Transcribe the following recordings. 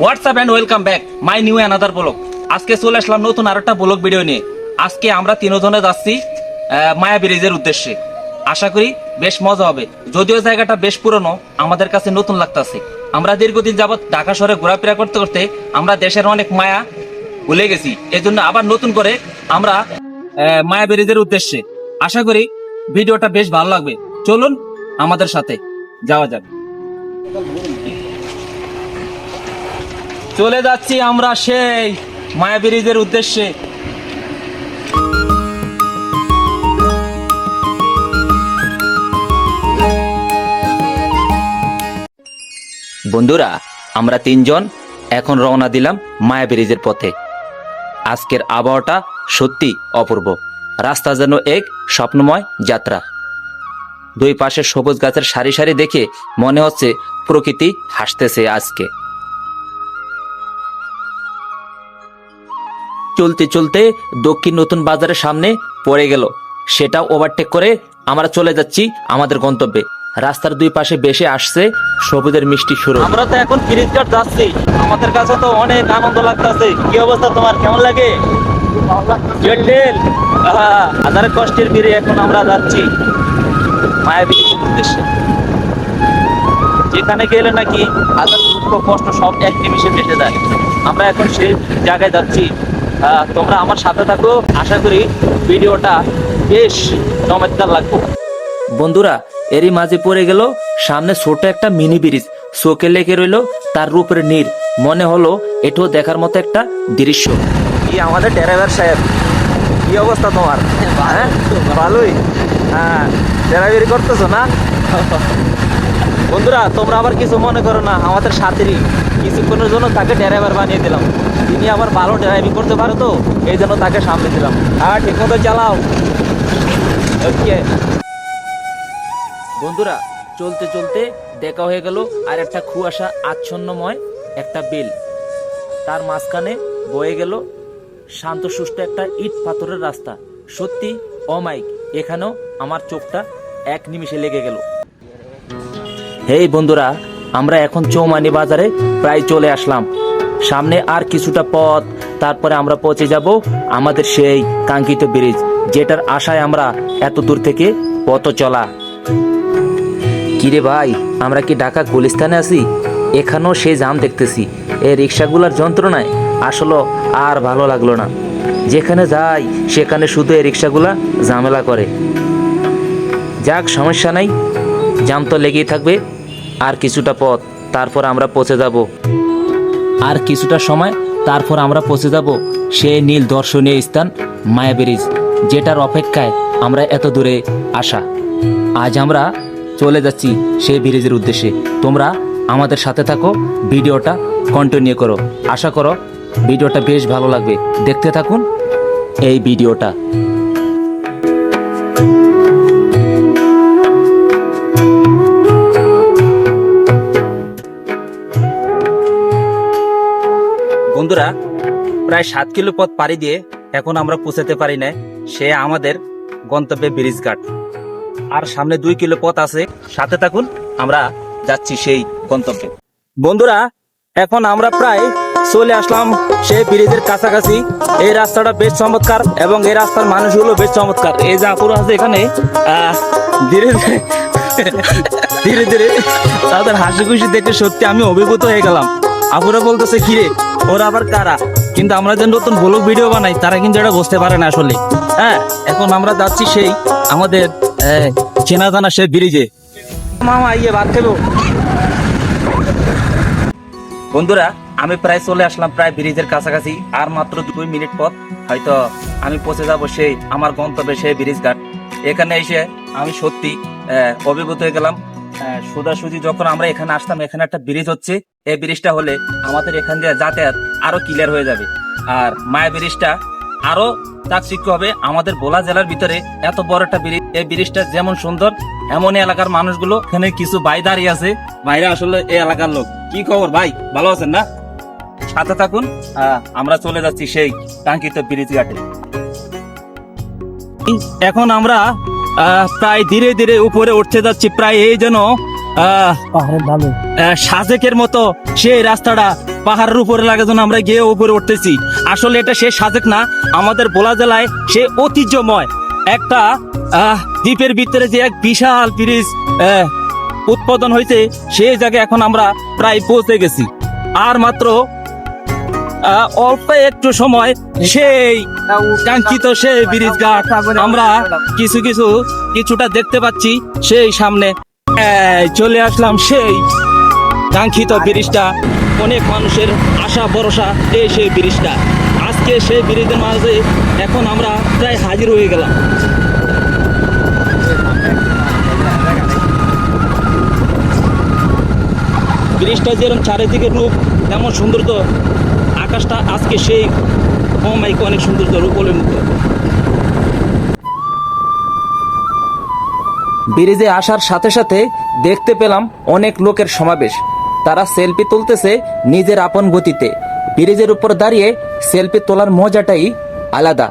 WhatsApp and welcome back my new another blog আজকে চলে আসলাম নতুন আর একটা ব্লগ ভিডিও নিয়ে। আজকে আমরা তিনজনে যাচ্ছি মায়া ব্রিজের উদ্দেশ্যে। আশা করি বেশ মজা হবে। যদিও জায়গাটা বেশ পুরনো, আমাদের কাছে নতুন লাগতেছে। আমরা দীর্ঘদিন যাবত ঢাকা শহরে ঘোরাফেরা করতে করতে আমরা দেশের অনেক মায়া ভুলে গেছি। এজন্য আবার নতুন করে আমরা মায়া ব্রিজের উদ্দেশ্যে। আশা করি ভিডিওটা বেশ ভালো লাগবে। চলুন আমাদের সাথে যাওয়া যাক। চলে যাচ্ছি আমরা সেই মায়া ব্রিজের উদ্দেশ্যে। বন্ধুরা, আমরা তিনজন এখন রওনা দিলাম মায়া ব্রিজের পথে। আজকের আবহাওয়াটা সত্যি অপূর্ব। রাস্তা যেন এক স্বপ্নময় যাত্রা। দুই পাশে সবুজ গাছের সারি সারি দেখে মনে হচ্ছে প্রকৃতি হাসতেছে আজকে। চলতে চলতে দক্ষিণ নতুন বাজারের সামনে পড়ে গেল। সেটা ওভারটেক করে আমরা চলে যাচ্ছি আমাদের গন্তব্যে। রাস্তার দুই পাশে বেশি আসছে সবুজের মিষ্টি শুরু আমরা তো এখন ব্রিজ ঘাট যাচ্ছি। আমাদের কাছে তো অনেক আনন্দ লাগতেছে। কি অবস্থা তোমার? কেমন লাগে? জেটেল হাজার কষ্টের বীরে এখন আমরা যাচ্ছি। মায়াবী উদ্দেশ্যে। যেখানে গেলে নাকি হাজার দুঃখ কষ্ট সব এক নিমিষে মিশে যায়। আমরা এখন সেই জায়গায় যাচ্ছি। তোমরা আমার সাথে থাকো। আশা করি ভিডিওটা বেশ চমৎকার লাগবে। বন্ধুরা এরই মাঝে পড়ে গেল সামনে ছোট একটা মিনি ব্রিজ চোখে লেগে রইল তার রূপের নীর। মনে হলো এটাও দেখার মতো একটা দৃশ্য। কি আমাদের ড্রাইভার সাহেব? কি অবস্থা তোমার? হ্যাঁ? ভালোই। হ্যাঁ ড্রাইভারি করতেছো না? বন্ধুরা, তোমরা আবার কিছু মনে করো না, আমাদের সাথেরই। কিছুক্ষণের জন্য তাকে ড্রাইভার বানিয়ে দিলাম। তিনি আবার ভালো ড্রাইভিং করতে পারে তো, এই জন্য তাকে সামনে দিলাম। হ্যাঁ ঠিক মতো চালাও। বন্ধুরা, চলতে চলতে দেখা হয়ে গেল আর একটা কুয়াশা আচ্ছন্নময় একটা বিল। তার মাঝখানে বয়ে গেল শান্ত সুষ্ঠ একটা ইট পাথরের রাস্তা। সত্যি অমাইক এখানেও আমার চোখটা এক নিমিষে লেগে গেল। হেই বন্ধুরা, আমরা এখন চৌমানি বাজারে প্রায় চলে আসলাম। সামনে আর কিছুটা পথ, তারপরে আমরা পৌঁছে যাব আমাদের সেই কাঙ্ক্ষিত ব্রিজ, যেটার আশায় আমরা এত দূর থেকে পথ চলা। কিরে ভাই, আমরা কি ঢাকা গুলিস্তানে আছি? এখানেও সেই জাম দেখতেছি। এই রিক্সাগুলোর যন্ত্রণায় আসলে আর ভালো লাগল না। যেখানে যাই, সেখানে শুধু এই রিক্সাগুলা ঝামেলা করে। যাক, সমস্যা নাই। জাম তো লেগেই থাকবে। আর কিছুটা পথ, তারপর আমরা পৌঁছে যাব। আর কিছুটা সময়, তারপর আমরা পৌঁছে যাব সেই নীল দর্শনীয় স্থান, মায়া ব্রিজ, যেটার অপেক্ষায় আমরা এত দূরে আসা। আজ আমরা চলে যাচ্ছি সেই ব্রিজের উদ্দেশ্যে। তোমরা আমাদের সাথে থাকো, ভিডিওটা কন্টিনিউ করো। আশা করো ভিডিওটা বেশ ভালো লাগবে। দেখতে থাকুন এই ভিডিওটা। বন্ধুরা, প্রায় সাত কিলো পথ পাড়ি দিয়ে এখন আমরা পৌঁছাতে পারি না সে আমাদের গন্তব্যে ব্রিজ ঘাট আর সামনে দুই কিলো পথ আছে। সাথে থাকুন, আমরা যাচ্ছি সেই গন্তব্যে। বন্ধুরা, এখন আমরা প্রায় চলে আসলাম সেই ব্রিজের কাছাকাছি। এই রাস্তাটা বেশ চমৎকার এবং এই রাস্তার মানুষগুলো বেশ চমৎকার। এই যে আপুরা আছে এখানে ধীরে ধীরে ধীরে ধীরে তাদের হাসি খুশি দেখে সত্যি আমি অভিভূত হয়ে গেলাম। আপুরা বলতেছে, কিরে ওরা আবার কারা? কিন্তু আমরা যে নতুন ব্লগ ভিডিও বানাই, তারা কিন্তু এটা বুঝতে পারে না আসলে। হ্যাঁ এখন আমরা যাচ্ছি সেই আমাদের চেনা জানা সেই ব্রিজে মামা ইয়ে ভাত খেলো। বন্ধুরা, আমি প্রায় চলে আসলাম প্রায় ব্রিজের কাছাকাছি, আর মাত্র দুই মিনিট পথ। হয়তো আমি পৌঁছে যাব সেই, আমার গন্তব্যে সেই ব্রিজ ঘাট এখানে এসে আমি সত্যি অভিভূত হয়ে গেলাম। সোজাসুজি যখন আমরা এখানে আসতাম, এখানে একটা ব্রিজ হচ্ছে। এই ব্রিজটা হলে আমাদের এখান দিয়ে যাতায়াত আরও ক্লিয়ার হয়ে যাবে। আর মায়া ব্রিজটা আরও চাকচিক্য হবে। আমাদের বোলা জেলার ভিতরে এত বড় একটা ব্রিজ এই ব্রিজটা যেমন সুন্দর, এমনই এলাকার মানুষগুলো এখানে কিছু ভাই দাঁড়িয়ে আছে। ভাইরা আসলে এই এলাকার লোক। কি খবর ভাই? ভালো আছেন না? সাথে থাকুন। আমরা চলে যাচ্ছি সেই কাঙ্ক্ষিত ব্রিজ ঘাটে। এখন আমরা আহ, প্রায় ধীরে ধীরে উপরে উঠতে যাচ্ছি প্রায় এই যেন সাজেকের মতো সেই রাস্তাটা পাহাড়ের উপরে লাগে যেন আমরা গিয়ে উপরে উঠতেছি। আসলে এটা সে সাজেক না আমাদের বোলা জেলায় সে ঐতিহ্যময় একটা আহ, দ্বীপের ভিতরে যে এক বিশাল ব্রিজ আহ, উৎপাদন হয়েছে সেই জায়গায় এখন আমরা প্রায় পৌঁছে গেছি। আর মাত্র অল্প একটু সময় সেই কাঙ্ক্ষিত সেই ব্রিজ ঘাট আমরা কিছু কিছু কিছুটা দেখতে পাচ্ছি সেই সামনে। চলে আসলাম সেই কাঙ্ক্ষিত ব্রিজটা অনেক মানুষের আশা, ভরসা এই সেই ব্রিজটা আজকে সেই ব্রিজের মাঝে এখন আমরা প্রায় হাজির হয়ে গেলাম। ব্রিজটা যেরকম চারিদিকে রূপ, তেমন তো আকাশটা আজকে সেই অমাইকে অনেক সুন্দর তো রূপলের মতো ব্রিজে আসার সাথে সাথে দেখতে পেলাম অনেক লোকের সমাবেশ। তারা সেলফি তুলতেছে নিজের আপন গতিতে। ব্রিজের উপর দাঁড়িয়ে সেলফি তোলার মজাটাই আলাদা।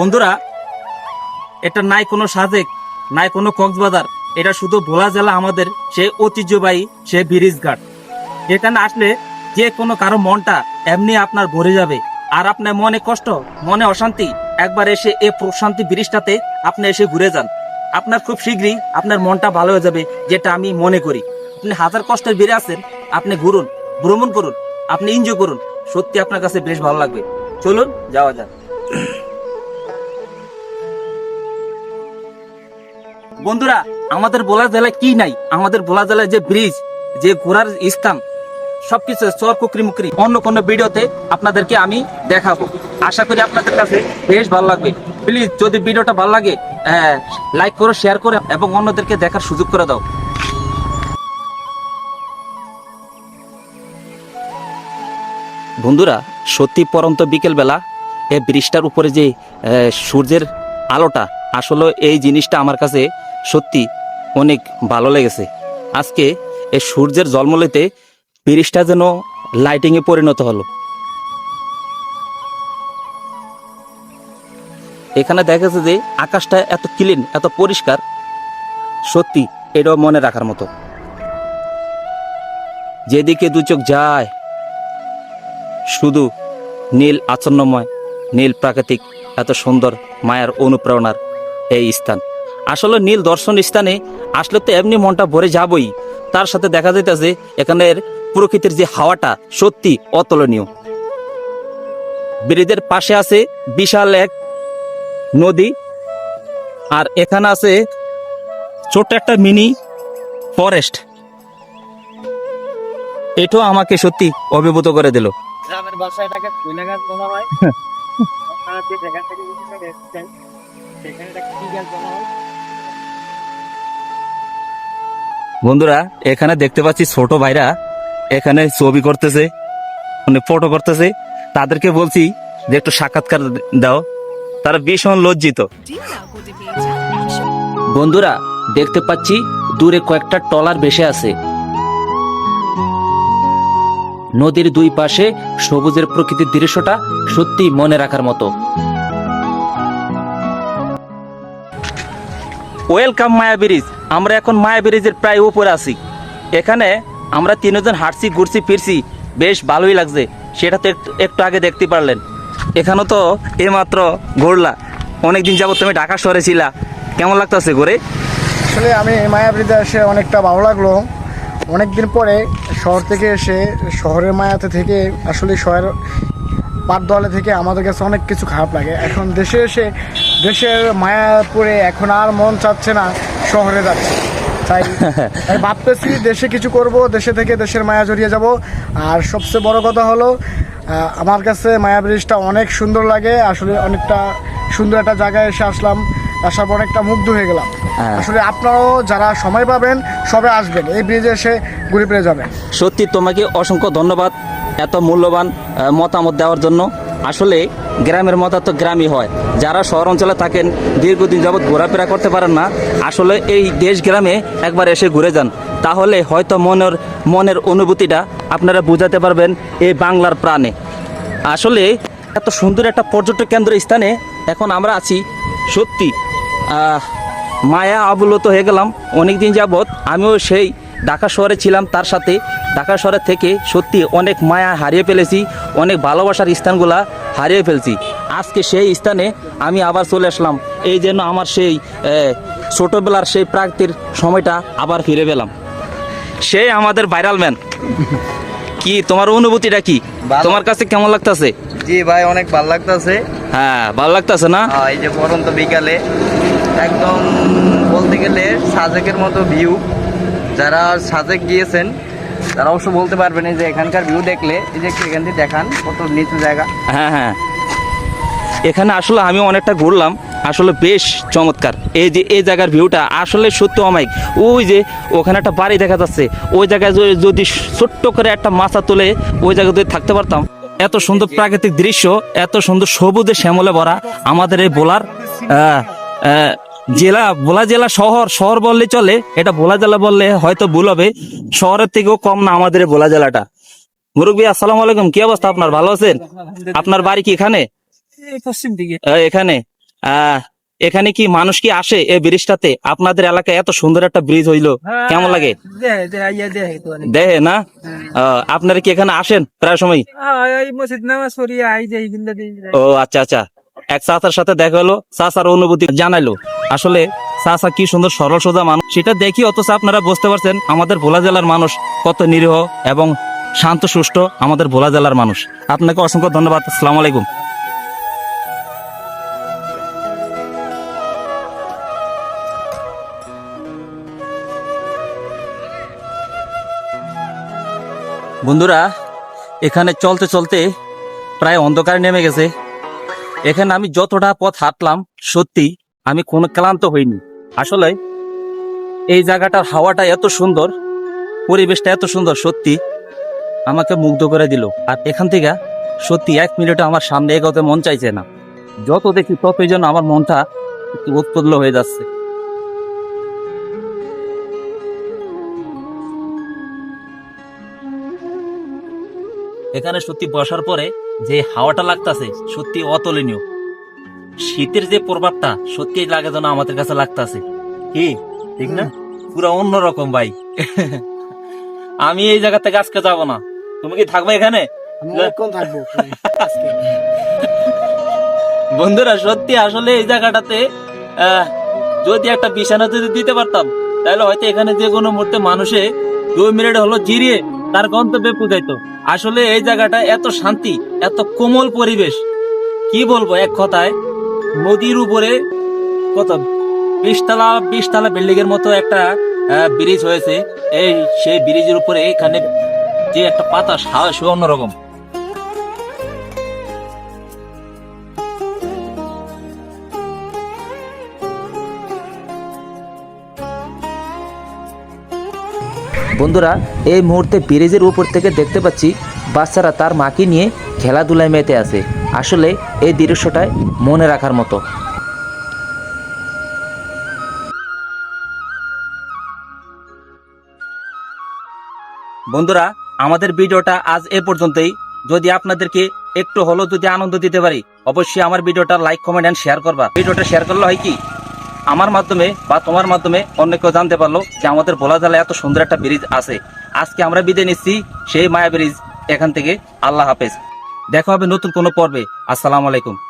বন্ধুরা, এটা নাই কোনো সাজেক, নাই কোনো কক্সবাজার, এটা শুধু ভোলা জেলা আমাদের, সে ঐতিহ্যবাহী, সে ব্রিজ ঘাট এখানে আসলে যে কোনো কারও মনটা এমনি আপনার ভরে যাবে। আর আপনার মনে কষ্ট, মনে অশান্তি, একবার এসে এ প্রশান্তি ব্রিজটাতে আপনি এসে ঘুরে যান। আপনার খুব শীঘ্রই আপনার মনটা ভালো হয়ে যাবে, যেটা আমি মনে করি। আপনি হাজার কষ্টের বেড়ে আছেন, আপনি ঘুরুন, ভ্রমণ করুন, আপনি এনজয় করুন। সত্যি আপনার কাছে বেশ ভালো লাগবে। চলুন, যাওয়া যাক। বন্ধুরা, আমাদের বোলা জেলায় কি নাই? আমাদের বোলা জেলায় যে ব্রিজ যে ঘোরার স্থান, সবকিছু চর কুকরি মুকরি অন্য কোন ভিডিওতে আপনাদেরকে আমি দেখাবো। আশা করি আপনাদের কাছে বেশ ভালো লাগবে। প্লিজ যদি ভিডিওটা ভালো লাগে লাইক করো শেয়ার করো এবং অন্যদেরকে দেখার সুযোগ করে দাও। বন্ধুরা, সত্যি পরন্ত বিকেলবেলা এই ব্রিজটার উপরে যে সূর্যের আলোটা, আসলে এই জিনিসটা আমার কাছে সত্যি অনেক ভালো লেগেছে। আজকে এই সূর্যের জন্মলেতে ব্রিজটা যেন লাইটিংয়ে পরিণত হলো। এখানে দেখা যাচ্ছে যে আকাশটা এত ক্লিন এত পরিষ্কার। সত্যি এটাও মনে রাখার মতো। যেদিকে দু চোখ যায়, শুধু নীল আচ্ছন্নময়, নীল প্রাকৃতিক, এত সুন্দর মায়ার অনুপ্রেরণার এই স্থান। আসলে নীল দর্শন স্থানে আসলে তো এমনি মনটা ভরে যাবই। তার সাথে দেখা যাইতেছে এখানের প্রকৃতির যে হাওয়াটা সত্যি অতুলনীয়। ব্রিজের পাশে আছে বিশাল এক নদী আর এখানে আছে ছোট্ট একটা মিনি ফরেস্ট। এটাও আমাকে সত্যি অভিভূত করে দিল। গ্রামের এটাকে কুইনাঘাট বলা হয়। সেখানে কি গাছ বলা হয়। বন্ধুরা, এখানে দেখতে পাচ্ছি ছোট ভাইরা এখানে ছবি করতেছে মানে ফটো করতেছে। তাদেরকে বলছি যে একটু সাক্ষাৎকার দাও। তারা ভীষণ লজ্জিত। বন্ধুরা, দেখতে পাচ্ছি দূরে কয়েকটা টলার ভেসে আছে। নদীর দুই পাশে সবুজের প্রকৃতির দৃশ্যটা সত্যি মনে রাখার মতো। ওয়েলকাম মায়া ব্রিজ আমরা এখন মায়া ব্রিজের প্রায় উপরে আছি। এখানে আমরা তিনজন হাঁটছি, ঘুরছি, ফিরছি। বেশ ভালোই লাগছে। সেটা তো একটু আগে দেখতে পারলেন। এখানে তো এইমাত্র ঘুরলা। অনেকদিন যাবত তুমি ঢাকা শহরে ছিলা। কেমন লাগতেছে ঘুরে? আসলে আমি মায়াবৃতে এসে অনেকটা ভালো লাগল। অনেক দিন পরে শহর থেকে এসে শহরের মায়াতে থেকে আসলে শহরের পাট দলে থেকে আমাদের কাছে অনেক কিছু খারাপ লাগে। এখন দেশে এসে, দেশের মায়া পড়ে এখন আর মন চাচ্ছে না শহরে যাচ্ছে। তাই ভাবতেছি দেশে কিছু করব, দেশে থেকে দেশের মায়া জড়িয়ে যাব। আর সবচেয়ে বড় কথা হলো আমার কাছে মায়া ব্রিজটা অনেক সুন্দর লাগে। আসলে অনেকটা সুন্দর একটা জায়গায় এসে আসলাম। আসার পর অনেকটা মুগ্ধ হয়ে গেলাম। হ্যাঁ। আসলে আপনারাও যারা সময় পাবেন সবে আসবেন। এই ব্রিজে এসে ঘুরে ফিরে যাবেন। সত্যি তোমাকে অসংখ্য ধন্যবাদ এত মূল্যবান মতামত দেওয়ার জন্য। আসলে গ্রামের মতো তো গ্রামই হয়। যারা শহর অঞ্চলে থাকেন দীর্ঘদিন যাবৎ ঘোরাফেরা করতে পারেন না আসলে এই দেশ গ্রামে একবার এসে ঘুরে যান। তাহলে হয়তো মনের মনের অনুভূতিটা আপনারা বুঝাতে পারবেন এই বাংলার প্রাণে। আসলে এত সুন্দর একটা পর্যটক কেন্দ্র স্থানে এখন আমরা আছি সত্যি মায়া আবুলত হয়ে গেলাম। অনেক দিন যাবৎ আমিও সেই ঢাকা শহরে ছিলাম তার সাথে ঢাকা শহরে থেকে সত্যি অনেক মায়া হারিয়ে ফেলেছি অনেক ভালোবাসার স্থানগুলা হারিয়ে ফেলছি। আজকে সেই স্থানে আমি আবার চলে আসলাম। এই জন্য আমার সেই ছোটবেলার সেই প্রাকতির সময়টা আবার ফিরে পেলাম। সেই আমাদের ভাইরাল ম্যান কি তোমার অনুভূতিটা কি। তোমার কাছে কেমন লাগতেছে? জি ভাই অনেক ভালো লাগতেছে। হ্যাঁ ভালো লাগতেছে না? এই যে পরন্ত বিকালে একদম বলতে গেলে সাজেকের মতো ভিউ যারা সাজেক গিয়েছেন, তারা অবশ্য বলতে পারবেন এই যে এখানকার ভিউ দেখলে, এই যে এখান থেকে দেখান, কত নিচু জায়গা। হ্যাঁ হ্যাঁ। এখানে আসলে আমি অনেকটা ঘুরলাম, আসলে বেশ চমৎকার। এই যে, এই জায়গার ভিউটা আসলে সত্যি অমায়িক। ওই যে, ওখানে একটা বাড়ি দেখা যাচ্ছে। ওই জায়গায় যদি- ছোট্ট করে একটা মাছা তুলে, ওই জায়গায় যদি থাকতে পারতাম। এত সুন্দর প্রাকৃতিক দৃশ্য, এত সুন্দর সবুজে শ্যামলে ভরা আমাদের এই বোলার জেলা ভোলা জেলা শহর শহর বললে চলে এটা ভোলা জেলা বললে হয়তো ভুল হবে। শহরের থেকেও কম না আমাদের ভোলা জেলাটা। মুরব্বী আসসালামু আলাইকুম কি অবস্থা আপনার? ভালো আছেন? আপনার বাড়ি কি এখানে? পশ্চিম দিকে। আহ, এখানে? এখানে কি মানুষ কি আসে এই ব্রিজটাতে? আপনাদের এলাকায় এত সুন্দর একটা ব্রিজ হইল। কেমন লাগে? দেখে না? আপনারা কি এখানে আসেন প্রায় সময়? ও আচ্ছা আচ্ছা। এক চাচার সাথে দেখা হলো, চাচার অনুভূতি জানাইলো। আসলে চাচা কি সুন্দর সরল সোজা মানুষ? সেটা দেখি অথচ আপনারা বুঝতে পারছেন, আমাদের ভোলা জেলার মানুষ কত নিরীহ এবং শান্ত, সুষ্ঠ আমাদের ভোলা জেলার মানুষ। আপনাকে অসংখ্য ধন্যবাদ, আসসালামু আলাইকুম। বন্ধুরা, এখানে চলতে চলতে প্রায় অন্ধকার নেমে গেছে। এখানে আমি যতটা পথ হাঁটলাম, সত্যি আমি কোনো ক্লান্ত হইনি। আসলে এই জায়গাটার হাওয়াটা এত সুন্দর, পরিবেশটা এত সুন্দর, সত্যি আমাকে মুগ্ধ করে দিল। আর এখান থেকে সত্যি এক মিনিটে আমার সামনে এগোতে মন চাইছে না। যত দেখি ততই যেন আমার মনটা উৎফুল্ল হয়ে যাচ্ছে। এখানে সত্যি বসার পরে যে হাওয়াটা লাগতাছে সত্যি অতুলনীয়। শীতের যে প্রভাবটা সত্যি লাগে যেন আমাদের কাছে লাগতাছে। কি? ঠিক না? পুরো অন্যরকম ভাই। আমি এই জায়গা থেকে আজকে যাব না। তুমি কি থাকবে এখানে। বন্ধুরা সত্যি আসলে এই জায়গাটাতে যদি একটা বিছানা যদি দিতে পারতাম তাহলে হয়তো এখানে যে কোনো মুহূর্তে মানুষে দুই মিনিট হলো জিরিয়ে তার গন্তব্যে পৌঁছাইতো আসলে এই জায়গাটা এত শান্তি, এত কোমল পরিবেশ। কি বলব এক কথায়, নদীর উপরে কত বিশতলা বিশতলা বিল্ডিং এর মতো একটা ব্রিজ হয়েছে। এই সেই ব্রিজের উপরে এখানে যে একটা পাতা সাহস অন্যরকম বন্ধুরা, এই মুহূর্তে ব্রিজের উপর থেকে দেখতে পাচ্ছি বাচ্চারা তার মাকে নিয়ে খেলাধুলায় মেতে আছে। আসলে এই দৃশ্যটায় মনে রাখার মতো। বন্ধুরা, আমাদের ভিডিওটা আজ এ পর্যন্তই। যদি আপনাদেরকে একটু হলেও যদি আনন্দ দিতে পারি, অবশ্যই আমার ভিডিওটা লাইক কমেন্ট এন্ড শেয়ার করবা। ভিডিওটা শেয়ার করলে হয় কি? আমার মাধ্যমে বা তোমার মাধ্যমে অন্য কেউ জানতে পারল যে আমাদের ভোলা জেলায় এত সুন্দর একটা ব্রিজ আছে। আজকে আমরা বিদে নিচ্ছি সেই মায়া ব্রিজ এখান থেকে। আল্লাহ হাফেজ। দেখা হবে নতুন কোনো পর্বে। আসসালামু আলাইকুম।